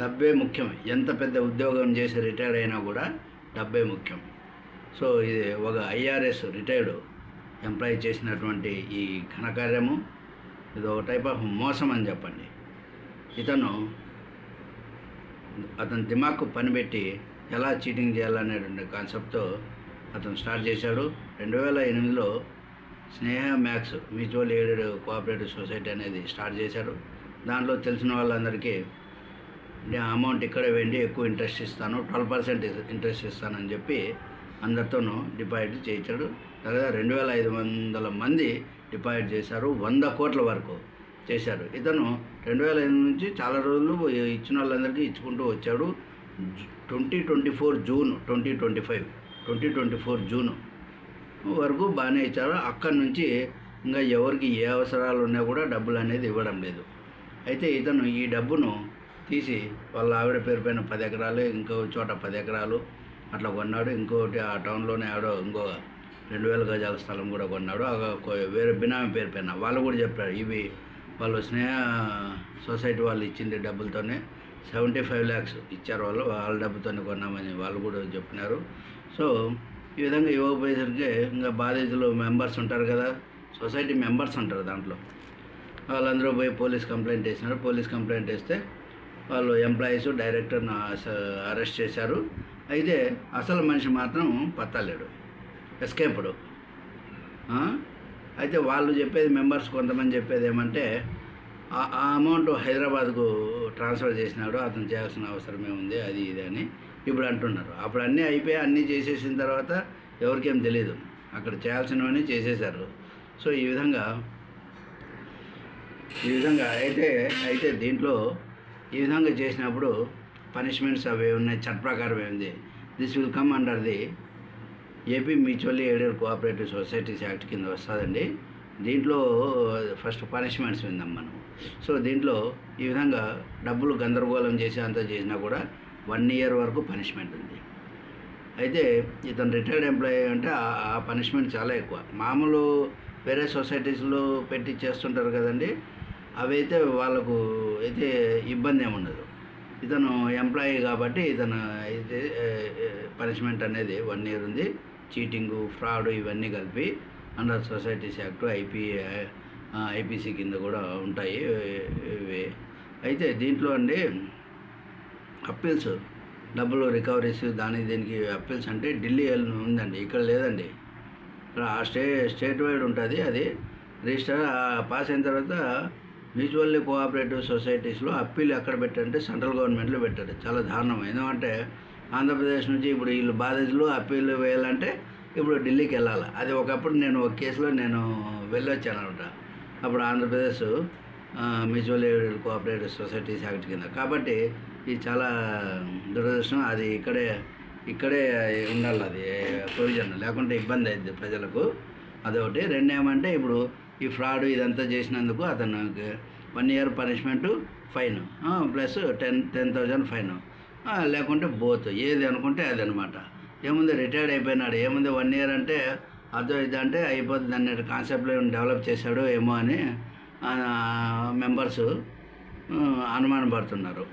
డబ్బే ముఖ్యం. ఎంత పెద్ద ఉద్యోగం చేసి రిటైర్ అయినా కూడా డబ్బే ముఖ్యం. సో ఇది ఒక ఐఆర్ఎస్ రిటైర్డ్ ఎంప్లాయీ చేసినటువంటి ఈ ఘనకార్యము ఇది ఒక టైప్ ఆఫ్ మోసం అని చెప్పండి. ఇతను అతని దిమాగ్కు పనిపెట్టి ఎలా చీటింగ్ చేయాలనేటువంటి కాన్సెప్ట్తో అతను స్టార్ట్ చేశాడు. రెండు వేల ఎనిమిదిలో Sneha max mutual aided cooperative society అనేది స్టార్ట్ చేశాడు. దాంట్లో తెలిసిన వాళ్ళందరికీ అమౌంట్ ఇక్కడే వేయండి ఎక్కువ ఇంట్రెస్ట్ ఇస్తాను ట్వెల్వ్ పర్సెంట్ ఇంట్రెస్ట్ ఇస్తానని చెప్పి అందరితోనూ డిపాజిట్ చేయించాడు. తర్వాత రెండు వేల ఐదు వందల మంది డిపాజిట్ చేశారు వంద కోట్ల వరకు చేశారు. ఇతను రెండు వేల ఐదు నుంచి చాలా రోజులు ఇచ్చిన వాళ్ళందరికీ ఇచ్చుకుంటూ వచ్చాడు. Twenty twenty four June twenty twenty five twenty twenty four June వరకు బాగానే ఇచ్చారు. అక్కడి నుంచి ఇంకా ఎవరికి ఏ అవసరాలు ఉన్నా కూడా డబ్బులు అనేది ఇవ్వడం లేదు. అయితే ఇతను ఈ డబ్బును తీసి వాళ్ళ ఆవిడ పేరు పైన పది ఎకరాలు ఇంకో చోట పది ఎకరాలు అట్లా కొన్నాడు. ఇంకోటి ఆ టౌన్లోనే ఆవిడ ఇంకో రెండు వేల గజాల స్థలం కూడా కొన్నాడు. వేరే బినామీ పేరు పైన వాళ్ళు కూడా చెప్పారు. ఇవి వాళ్ళు స్నేహ సొసైటీ వాళ్ళు ఇచ్చింది డబ్బులతోనే సెవెంటీ ఫైవ్ ల్యాక్స్ ఇచ్చారు వాళ్ళు. వాళ్ళ డబ్బుతోనే కొన్నామని వాళ్ళు కూడా చెప్పినారు. సో ఈ విధంగా ఇవ్వకపోయేసరికి ఇంకా బాధితులు మెంబర్స్ ఉంటారు కదా సొసైటీ మెంబర్స్ ఉంటారు దాంట్లో. వాళ్ళందరూ పోయి పోలీస్ కంప్లైంట్ వేసినారు. పోలీస్ కంప్లైంట్ వేస్తే వాళ్ళు ఎంప్లాయీస్ డైరెక్టర్ను అరెస్ట్ చేశారు. అయితే అసలు మనిషి మాత్రం పత్తలేడు. ఎస్కేప్డ్. అయితే వాళ్ళు చెప్పేది మెంబర్స్ కొంతమంది చెప్పేది ఏమంటే ఆ అమౌంట్ హైదరాబాద్కు ట్రాన్స్ఫర్ చేసినాడు అతను చేయాల్సిన అవసరమే ఉంది అది ఇది అని ఇప్పుడు అంటున్నారు. అప్పుడు అన్నీ అయిపోయి అన్నీ చేసేసిన తర్వాత ఎవరికేం తెలియదు అక్కడ చేయాల్సినవన్నీ చేసేశారు. సో ఈ విధంగా ఈ విధంగా అయితే అయితే దీంట్లో ఈ విధంగా చేసినప్పుడు పనిష్మెంట్స్ అవి ఉన్నాయి చట్ట ప్రకారం ఏంది this will come under the AP mutually aided cooperative societies act కింద వస్తుందండి. దీంట్లో ఫస్ట్ పనిష్మెంట్స్ విందాం మనం. సో దీంట్లో ఈ విధంగా డబ్బులు గందరగోళం చేసి అంతా చేసినా కూడా వన్ ఇయర్ వరకు పనిష్మెంట్ ఉంది. అయితే ఇతను రిటైర్డ్ ఎంప్లాయీ అంటే ఆ- ఆ పనిష్మెంట్ చాలా ఎక్కువ. మామూలు వేరే సొసైటీస్లో పెట్టి చేస్తుంటారు కదండి. అవైతే వాళ్ళకు అయితే ఇబ్బంది ఏమి ఉండదు. ఇతను ఎంప్లాయీ కాబట్టి ఇతను అయితే పనిష్మెంట్ అనేది వన్ ఇయర్ ఉంది. చీటింగు ఫ్రాడ్ ఇవన్నీ కలిపి under societies act IP IPC కింద కూడా ఉంటాయి. ఇవి. అయితే దీంట్లో అండి అప్పీల్స్ డబ్బులు రికవరీస్ దానికి దీనికి అప్పీల్స్ అంటే ఢిల్లీ ఉందండి. ఇక్కడ లేదండి. ఆ స్టే స్టేట్ వైడ్ ఉంటుంది అది. రిజిస్టర్ పాస్ అయిన తర్వాత మ్యూచువల్లీ కోఆపరేటివ్ సొసైటీస్లో అప్పీల్ ఎక్కడ పెట్టారంటే సెంట్రల్ గవర్నమెంట్లో పెట్టారు. చాలా దారుణం. ఎందుకంటే ఆంధ్రప్రదేశ్ నుంచి ఇప్పుడు వీళ్ళు బాధితులు అప్పీల్ వేయాలంటే ఇప్పుడు ఢిల్లీకి వెళ్ళాలి. అది ఒకప్పుడు నేను ఒక కేసులో నేను వెళ్ళొచ్చాను అనమాట. అప్పుడు Andhra Pradesh mutual aid cooperative societies act కింద. కాబట్టి ఇది చాలా దురదృష్టం. అది ఇక్కడే ఇక్కడే ఉండాలి అది ప్రొవిజన్. లేకుంటే ఇబ్బంది అయింది ప్రజలకు. అదొకటి. రెండు ఏమంటే ఇప్పుడు ఈ ఫ్రాడ్ ఇదంతా చేసినందుకు అతనికి one year punishment fine. Plus ten ten thousand fine. లేకుంటే బోత్. ఏది అనుకుంటే అది అనమాట ఏముంది రిటైర్డ్ అయిపోయినాడు. ఏముంది వన్ ఇయర్ అంటే అదో ఇది అంటే అయిపోతుంది దాన్ని కాన్సెప్ట్లో డెవలప్ చేశాడు ఏమో అని మెంబర్స్ అనుమానం పడుతున్నారు